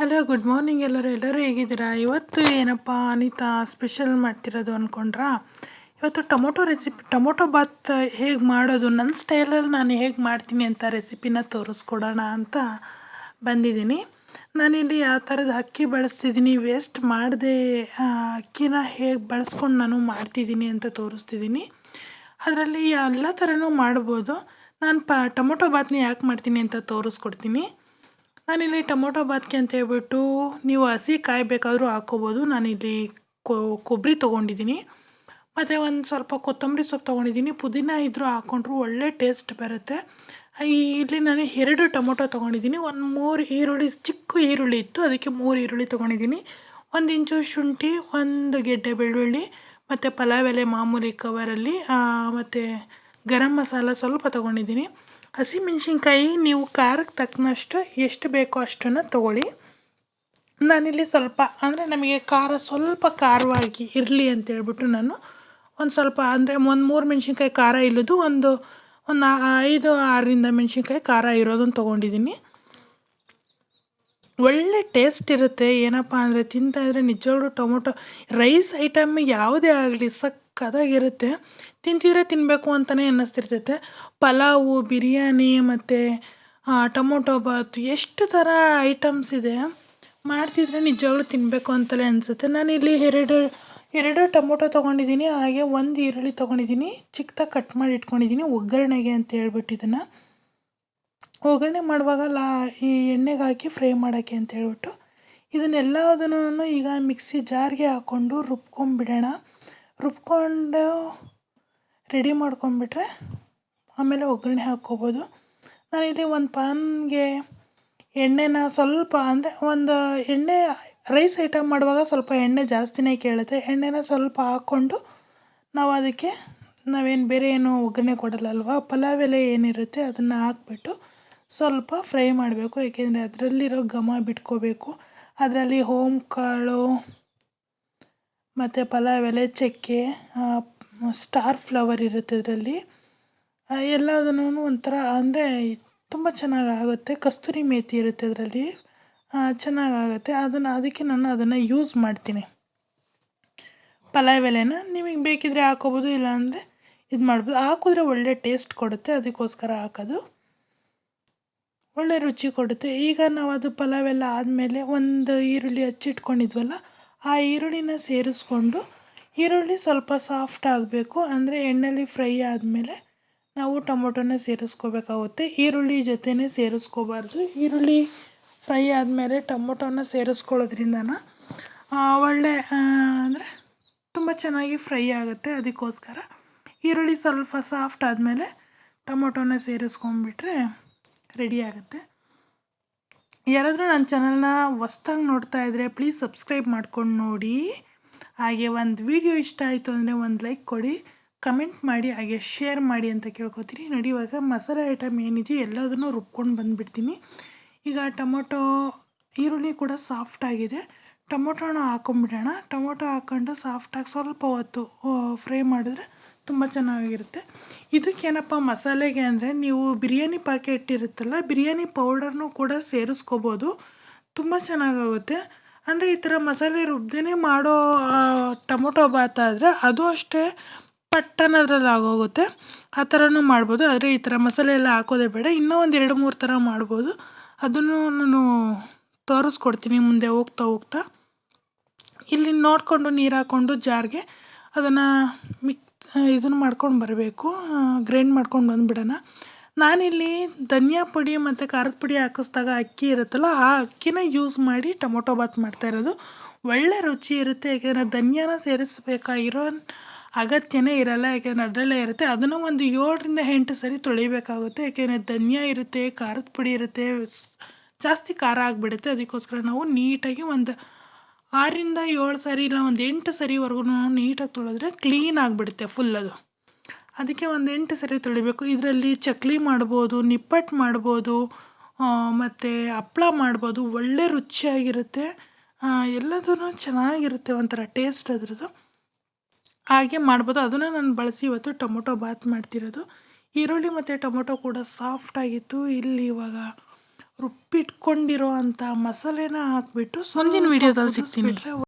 Hello good morning ಎಲ್ಲರೂ. ಎಲ್ಲರೂ ಹೇಗಿದ್ದೀರಾ? ಇವತ್ತು ಏನಪ್ಪ ಅನಿತಾ ಸ್ಪೆಷಲ್ ಮಾಡ್ತಿರೋದು ಅಂದ್ಕೊಂಡ್ರಾ ಇವತ್ತು ಟೊಮೊಟೊ ರೆಸಿಪಿ ಟೊಮೊಟೊ ಬಾತ್ ಹೇಗೆ ಮಾಡೋದು? ನನ್ನ ಸ್ಟೈಲಲ್ಲಿ ನಾನು ಹೇಗೆ ಮಾಡ್ತೀನಿ ಅಂತ ರೆಸಿಪಿನ ತೋರಿಸ್ಕೊಡೋಣ ಅಂತ ಬಂದಿದ್ದೀನಿ. ನಾನಿಲ್ಲಿ ಯಾವ ಥರದ ಅಕ್ಕಿ ಬಳಸ್ತಿದ್ದೀನಿ. ವೇಸ್ಟ್ ಮಾಡದೆ ಅಕ್ಕಿನ ಹೇಗೆ ಬಳಸ್ಕೊಂಡು ನಾನು ಮಾಡ್ತಿದ್ದೀನಿ ಅಂತ ತೋರಿಸ್ತಿದ್ದೀನಿ. ಅದರಲ್ಲಿ ಎಲ್ಲ ಥರನೂ ಮಾಡ್ಬೋದು. ನಾನು ಪ ಟೊಮೊಟೊ ಬಾತ್ನ ಯಾಕೆ ಮಾಡ್ತೀನಿ ಅಂತ ತೋರಿಸ್ಕೊಡ್ತೀನಿ. ನಾನಿಲ್ಲಿ ಟೊಮೊಟೊ ಬಾತ್ಗೆ ಅಂತ ಹೇಳ್ಬಿಟ್ಟು ನೀವು ಹಸಿ ಕಾಯಿ ಬೇಕಾದರೂ ಹಾಕ್ಕೋಬೋದು. ನಾನಿಲ್ಲಿ ಕೊಬ್ಬರಿ ತೊಗೊಂಡಿದ್ದೀನಿ. ಮತ್ತು ಒಂದು ಸ್ವಲ್ಪ ಕೊತ್ತಂಬರಿ ಸೊಪ್ಪು ತೊಗೊಂಡಿದ್ದೀನಿ. ಪುದೀನ ಇದ್ದರೂ ಹಾಕ್ಕೊಂಡ್ರು ಒಳ್ಳೆ ಟೇಸ್ಟ್ ಬರುತ್ತೆ. ಇಲ್ಲಿ ನಾನು ಎರಡು ಟೊಮೊಟೊ ತೊಗೊಂಡಿದ್ದೀನಿ. ಒಂದು ಮೂರು ಈರುಳ್ಳಿ, ಚಿಕ್ಕ ಈರುಳ್ಳಿ ಇತ್ತು. ಅದಕ್ಕೆ ಮೂರು ಈರುಳ್ಳಿ ತೊಗೊಂಡಿದ್ದೀನಿ. ಒಂದು ಇಂಚು ಶುಂಠಿ, ಒಂದು ಗೆಡ್ಡೆ ಬೆಳ್ಳುಳ್ಳಿ, ಮತ್ತು ಪಲಾವ್ ಎಲೆ ಮಾಮೂಲಿ ಕವರಲ್ಲಿ ಮತ್ತು ಗರಂ ಮಸಾಲ ಸ್ವಲ್ಪ ತೊಗೊಂಡಿದ್ದೀನಿ. ಹಸಿಮೆಣ್ಸಿನ್ಕಾಯಿ ನೀವು ಖಾರಕ್ಕೆ ತಕ್ಕನಷ್ಟು ಎಷ್ಟು ಬೇಕೋ ಅಷ್ಟನ್ನು ತೊಗೊಳ್ಳಿ. ನಾನಿಲ್ಲಿ ಸ್ವಲ್ಪ, ಅಂದರೆ ನಮಗೆ ಖಾರ ಸ್ವಲ್ಪ ಖಾರವಾಗಿ ಇರಲಿ ಅಂತೇಳ್ಬಿಟ್ಟು ನಾನು ಒಂದು ಸ್ವಲ್ಪ, ಅಂದರೆ ಒಂದು ಮೂರು ಮೆಣ್ಸಿನ್ಕಾಯಿ ಖಾರ ಇಲ್ಲದು ಒಂದು ಒಂದು ಐದು, ಆರರಿಂದ ಮೆಣ್ಸಿನ್ಕಾಯಿ ಖಾರ ಇರೋದನ್ನು ತೊಗೊಂಡಿದ್ದೀನಿ ಒಳ್ಳೆ ಟೇಸ್ಟ್ ಇರುತ್ತೆ. ಏನಪ್ಪ ಅಂದರೆ ತಿಂತಾಯಿದ್ರೆ ನಿಜವಾಗ್ಲೂ ಟೊಮೊಟೊ, ರೈಸ್ ಐಟಮ್ ಯಾವುದೇ ಆಗಲಿ ಸಕ್ಕತ್ತಾಗಿರುತ್ತೆ ತಿಂತಿದ್ರೆ ತಿನ್ನಬೇಕು ಅಂತಲೇ ಅನ್ನಿಸ್ತಿರ್ತೈತೆ. ಪಲಾವು, ಬಿರಿಯಾನಿ ಮತ್ತು ಟೊಮೊಟೊ ಬಾತ್ ಎಷ್ಟು ಥರ ಐಟಮ್ಸ್ ಇದೆ. ಮಾಡ್ತಿದ್ರೆ ನಿಜವಾಗ್ಲೂ ತಿನ್ನಬೇಕು ಅಂತಲೇ ಅನಿಸುತ್ತೆ. ನಾನಿಲ್ಲಿ ಎರಡು ಎರಡು ಟೊಮೊಟೊ ತೊಗೊಂಡಿದ್ದೀನಿ. ಹಾಗೆ ಒಂದು ಈರುಳ್ಳಿ ತೊಗೊಂಡಿದ್ದೀನಿ. ಚಿಕ್ಕದಾಗಿ ಕಟ್ ಮಾಡಿ ಇಟ್ಕೊಂಡಿದ್ದೀನಿ. ಒಗ್ಗರಣೆಗೆ ಅಂತ ಹೇಳ್ಬಿಟ್ಟು ಇದನ್ನು. ಒಗ್ಗರಣೆ ಮಾಡುವಾಗ ಲಾ, ಈ ಎಣ್ಣೆಗೆ ಹಾಕಿ ಫ್ರೈ ಮಾಡೋಕ್ಕೆ ಅಂತ ಹೇಳ್ಬಿಟ್ಟು ಇದನ್ನೆಲ್ಲದನ್ನು ಈಗ ಮಿಕ್ಸಿ ಜಾರ್ಗೆ ಹಾಕ್ಕೊಂಡು ರುಬ್ಕೊಂಬಿಡೋಣ. ರುಬ್ಕೊಂಡು ರೆಡಿ ಮಾಡ್ಕೊಂಡ್ಬಿಟ್ರೆ ಆಮೇಲೆ ಒಗ್ಗರಣೆ ಹಾಕ್ಕೋಬೋದು. ನಾನಿಲ್ಲಿ ಒಂದು ಪಾನ್ಗೆ ಎಣ್ಣೆನ ಸ್ವಲ್ಪ ಅಂದರೆ ಒಂದು ಎಣ್ಣೆ ರೈಸ್ ಐಟಮ್ ಮಾಡುವಾಗ ಸ್ವಲ್ಪ ಎಣ್ಣೆ ಜಾಸ್ತಿನೇ ಕೇಳುತ್ತೆ. ಎಣ್ಣೆನ ಸ್ವಲ್ಪ ಹಾಕ್ಕೊಂಡು ನಾವು ಅದಕ್ಕೆ ನಾವೇನು ಬೇರೆ ಏನು ಒಗ್ಗರಣೆ ಕೊಡಲ್ಲಲ್ವ, ಪಲಾವ್ ಎಲೆ ಏನಿರುತ್ತೆ ಅದನ್ನು ಹಾಕ್ಬಿಟ್ಟು ಸ್ವಲ್ಪ ಫ್ರೈ ಮಾಡಬೇಕು. ಏಕೆಂದರೆ ಅದರಲ್ಲಿರೋ ಘಮ ಬಿಟ್ಕೋಬೇಕು. ಅದರಲ್ಲಿ ಹೋಮ್ ಕಾಳು ಮತ್ತು ಪಲಾವ್ ಎಲೆ, ಚಕ್ಕೆ ಸ್ಟಾರ್ ಫ್ಲವರ್ ಇರುತ್ತೆ ಅದರಲ್ಲಿ ಎಲ್ಲದನ್ನೂ ಒಂಥರ ಅಂದರೆ ತುಂಬ ಚೆನ್ನಾಗಾಗುತ್ತೆ. ಕಸ್ತೂರಿ ಮೇಥಿ ಇರುತ್ತೆ ಅದರಲ್ಲಿ ಚೆನ್ನಾಗಾಗುತ್ತೆ. ಅದನ್ನು, ಅದಕ್ಕೆ ನಾನು ಅದನ್ನು ಯೂಸ್ ಮಾಡ್ತೀನಿ. ಪಲಾವ್ ಎಲೆನ ನಿಮಗೆ ಬೇಕಿದ್ದರೆ ಹಾಕೋಬೋದು, ಇಲ್ಲಾಂದರೆ ಇದು ಮಾಡ್ಬೋದು. ಹಾಕಿದ್ರೆ ಒಳ್ಳೆ ಟೇಸ್ಟ್ ಕೊಡುತ್ತೆ, ಅದಕ್ಕೋಸ್ಕರ ಹಾಕೋದು. ಒಳ್ಳೆ ರುಚಿ ಕೊಡುತ್ತೆ. ಈಗ ನಾವು ಅದು ಪಲಾವ್ ಎಲ್ಲ ಆದಮೇಲೆ ಒಂದು ಈರುಳ್ಳಿ ಹಚ್ಚಿಟ್ಕೊಂಡಿದ್ವಲ್ಲ ಆ ಈರುಳ್ಳಿನ ಸೇರಿಸ್ಕೊಂಡು ಈರುಳ್ಳಿ ಸ್ವಲ್ಪ ಸಾಫ್ಟ್ ಆಗಬೇಕು. ಅಂದರೆ ಎಣ್ಣೆಲಿ ಫ್ರೈ ಆದಮೇಲೆ ನಾವು ಟೊಮೊಟೊನ ಸೇರಿಸ್ಕೋಬೇಕಾಗುತ್ತೆ. ಈರುಳ್ಳಿ ಜೊತೆನೇ ಸೇರಿಸ್ಕೋಬಾರ್ದು. ಈರುಳ್ಳಿ ಫ್ರೈ ಆದಮೇಲೆ ಟೊಮೊಟೊನ ಸೇರಿಸ್ಕೊಳ್ಳೋದ್ರಿಂದನ ಒಳ್ಳೆ ಅಂದರೆ ತುಂಬ ಚೆನ್ನಾಗಿ ಫ್ರೈ ಆಗುತ್ತೆ. ಅದಕ್ಕೋಸ್ಕರ ಈರುಳ್ಳಿ ಸ್ವಲ್ಪ ಸಾಫ್ಟ್ ಆದಮೇಲೆ ಟೊಮೊಟೊನ ಸೇರಿಸ್ಕೊಂಡ್ಬಿಟ್ರೆ ರೆಡಿ ಆಗುತ್ತೆ. ಯಾರಾದರೂ ನನ್ನ ಚಾನಲ್ನ ಹೊಸ್ದಾಗಿ ನೋಡ್ತಾ ಇದ್ದರೆ ಪ್ಲೀಸ್ ಸಬ್ಸ್ಕ್ರೈಬ್ ಮಾಡ್ಕೊಂಡು ನೋಡಿ. ಹಾಗೆ ಒಂದು ವಿಡಿಯೋ ಇಷ್ಟ ಆಯಿತು ಅಂದರೆ ಒಂದು ಲೈಕ್ ಕೊಡಿ ಕಮೆಂಟ್ ಮಾಡಿ, ಹಾಗೆ ಶೇರ್ ಮಾಡಿ ಅಂತ ಕೇಳ್ಕೊತೀನಿ ನೋಡಿ, ಇವಾಗ ಮಸಾಲೆ ಐಟಮ್ ಏನಿದೆಯೋ ಎಲ್ಲದನ್ನು ರುಬ್ಕೊಂಡು ಬಂದುಬಿಡ್ತೀನಿ. ಈಗ ಟೊಮೊಟೊ, ಈರುಳ್ಳಿ ಕೂಡ ಸಾಫ್ಟಾಗಿದೆ ಟೊಮೊಟೊನ ಹಾಕೊಂಡ್ಬಿಡೋಣ. ಟೊಮೊಟೊ ಹಾಕ್ಕೊಂಡು ಸಾಫ್ಟಾಗಿ ಸ್ವಲ್ಪ ಹೊತ್ತು ಫ್ರೈ ಮಾಡಿದ್ರೆ ತುಂಬ ಚೆನ್ನಾಗಿರುತ್ತೆ. ಇದಕ್ಕೇನಪ್ಪ ಮಸಾಲೆಗೆ ಅಂದರೆ ನೀವು ಬಿರಿಯಾನಿ ಪ್ಯಾಕೆಟ್ ಇರುತ್ತಲ್ಲ ಬಿರಿಯಾನಿ ಪೌಡರ್ನೂ ಕೂಡ ಸೇರಿಸ್ಕೋಬೋದು. ತುಂಬ ಚೆನ್ನಾಗಾಗುತ್ತೆ. ಅಂದರೆ ಈ ಥರ ಮಸಾಲೆ ರುಬ್ದೇ ಮಾಡೋ ಟೊಮೊಟೊ ಬಾತ್ ಆದರೆ ಅದು ಅಷ್ಟೇ ಪಟ್ಟನದ್ರಲ್ಲಿ ಆಗೋಗುತ್ತೆ. ಆ ಥರನೂ ಮಾಡ್ಬೋದು. ಆದರೆ ಈ ಥರ ಮಸಾಲೆ ಎಲ್ಲ ಹಾಕೋದೇ ಬೇಡ. ಇನ್ನೂ ಒಂದು ಎರಡು, ಮೂರು ಥರ ಮಾಡ್ಬೋದು. ಅದನ್ನು ನಾನು ತೋರಿಸ್ಕೊಡ್ತೀನಿ ಮುಂದೆ ಹೋಗ್ತಾ ಹೋಗ್ತಾ. ಇಲ್ಲಿ ನೋಡಿಕೊಂಡು ನೀರು ಹಾಕ್ಕೊಂಡು ಜಾರ್ಗೆ ಅದನ್ನು ಮಿಕ್ ಇದನ್ನು ಮಾಡ್ಕೊಂಡು ಬರಬೇಕು. ಗ್ರೈಂಡ್ ಮಾಡ್ಕೊಂಡು ಬಂದುಬಿಡೋಣ. ನಾನಿಲ್ಲಿ ಧನಿಯಾ ಪುಡಿ ಮತ್ತು ಖಾರದ ಪುಡಿ ಹಾಕಿಸ್ದಾಗ ಅಕ್ಕಿ ಇರುತ್ತಲ್ಲ, ಆ ಅಕ್ಕಿನ ಯೂಸ್ ಮಾಡಿ ಟೊಮೊಟೊ ಬಾತ್ ಮಾಡ್ತಾ ಇರೋದು. ಒಳ್ಳೆ ರುಚಿ ಇರುತ್ತೆ. ಯಾಕೆಂದರೆ ಧನಿಯಾನ ಸೇರಿಸಬೇಕಾಗಿರೋ ಅಗತ್ಯನೇ ಇರಲ್ಲ. ಯಾಕೆಂದರೆ ಅದರಲ್ಲೇ ಇರುತ್ತೆ. ಅದನ್ನು ಒಂದು ಏಳರಿಂದ ಎಂಟು ಸರಿ ತೊಳಿಬೇಕಾಗುತ್ತೆ. ಯಾಕೆಂದರೆ ಧನಿಯಾ ಇರುತ್ತೆ, ಖಾರದ ಪುಡಿ ಇರುತ್ತೆ, ಜಾಸ್ತಿ ಖಾರ ಆಗಿಬಿಡುತ್ತೆ. ಅದಕ್ಕೋಸ್ಕರ ನಾವು ನೀಟಾಗಿ ಒಂದು ಆರರಿಂದ ಏಳು ಸರಿ ಇಲ್ಲ, ಒಂದು ಎಂಟು ಸರಿವರೆಗೂ ನೀಟಾಗಿ ತೊಳೆದ್ರೆ ಕ್ಲೀನ್ ಆಗಿಬಿಡುತ್ತೆ ಫುಲ್ ಅದು. ಅದಕ್ಕೆ ಒಂದು ಎಂಟು ಸರಿ ತೊಳಿಬೇಕು. ಇದರಲ್ಲಿ ಚಕ್ಲಿ ಮಾಡ್ಬೋದು ನಿಪ್ಪಟ್ಟು ಮಾಡ್ಬೋದು ಮತ್ತು ಹಪ್ಳ ಮಾಡ್ಬೋದು, ಒಳ್ಳೆ ರುಚಿಯಾಗಿರುತ್ತೆ. ಎಲ್ಲದೂ ಚೆನ್ನಾಗಿರುತ್ತೆ ಒಂಥರ ಟೇಸ್ಟ್ ಅದ್ರದ್ದು. ಹಾಗೆ ಮಾಡ್ಬೋದು. ಅದನ್ನು ನಾನು ಬಳಸಿ ಇವತ್ತು ಟೊಮೊಟೊ ಬಾತ್ ಮಾಡ್ತಿರೋದು. ಈರುಳ್ಳಿ ಮತ್ತು ಟೊಮೊಟೊ ಕೂಡ ಸಾಫ್ಟಾಗಿತ್ತು ಇಲ್ಲಿ ಇವಾಗ ರುಬ್ಬಿಟ್ಕೊಂಡಿರೋ ಅಂಥ ಮಸಾಲೆನ ಹಾಕ್ಬಿಟ್ಟು ಮುಂದಿನ ವಿಡಿಯೋದಲ್ಲಿ ಸಿಗ್ತೀನಿ.